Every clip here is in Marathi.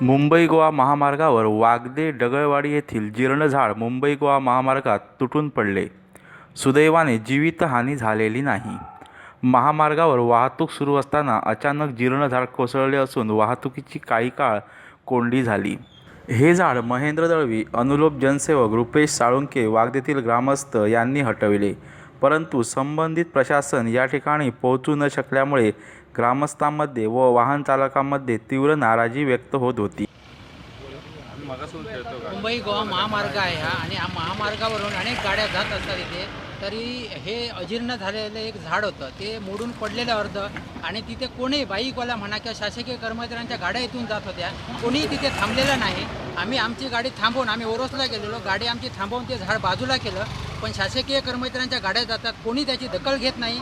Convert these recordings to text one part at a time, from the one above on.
मुंबई गोवा महामार्गावर वागदे डगळवाडी येथील जीर्ण झाड मुंबई गोवा महामार्गात तुटून पडले. सुदैवाने जीवितहानी झालेली नाही. महामार्गावर वाहतूक सुरू असताना अचानक जीर्ण झाड कोसळले असून वाहतुकीची काही काळ कोंडी झाली. हे झाड महेंद्र दळवी अनुलोप जनसेवक रुपेश साळुंके वागदेतील ग्रामस्थ यांनी हटविले. परंतु संबंधित प्रशासन या ठिकाणी पोहोचू न शकल्यामुळे ग्रामस्थांमध्ये व वाहनचालकांमध्ये तीव्र नाराजी व्यक्त होत होती. मुंबई गोवा महामार्ग आहे हा आणि हा महामार्गावरून अनेक गाड्या जात असतात इथे. तरी हे अजीर्ण झालेलं एक झाड होतं. ते मोडून पडलेलं अर्ध आणि तिथे कोणी बाईकवाला म्हणा किंवा शासकीय कर्मचाऱ्यांच्या गाड्या इथून जात होत्या. कोणीही तिथे थांबलेलं नाही. आम्ही आमची गाडी थांबवून आम्ही ओरोसला गेलेलो. गाडी आमची थांबवून ते झाड बाजूला केलं. पण शासकीय कर्मचाऱ्यांच्या गाड्या जातात. कोणी त्याची दखल घेत नाही.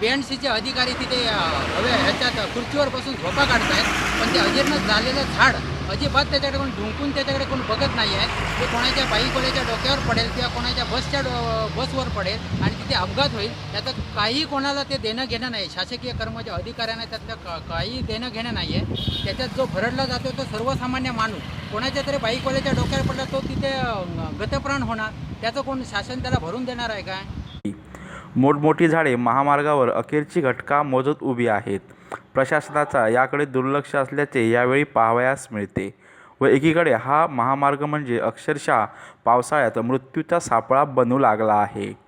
बी एन सीचे अधिकारी तिथे हवे ह्याच्यात खुर्चीवर बसून झोपा आहेत पण ते अजीर्ण झालेलं झाड अजिबात त्याच्याकडे कोण ढुंकून त्याच्याकडे कोण बघत नाही आहे. ते कोणाच्या बाईकवाल्याच्या डोक्यावर पडेल किंवा कोणाच्या बसच्या डो बसवर पडेल आणि तिथे अपघात होईल त्याचं काही कोणाला ते देणं घेणं नाही. शासकीय कर्मचारी अधिकाऱ्यांना त्यातलं का काही देणं घेणं नाही आहे. त्याच्यात जो भरडला जातो तो सर्वसामान्य माणूस. कोणाच्या तरी बाईकवाल्याच्या डोक्यावर पडला तो तिथे गतप्राण होणार. त्याचं कोण शासन त्याला भरून देणार आहे काय? मोठमोठी झाडे महामार्गावर अखेरची घटका मोजत उभी आहेत. प्रशासनाचा याकडे दुर्लक्ष असल्याचे यावेळी पाहावयास मिळते. व एकीकडे हा महामार्ग म्हणजे अक्षरशः पावसाळ्यात मृत्यूचा सापळा बनू लागला आहे.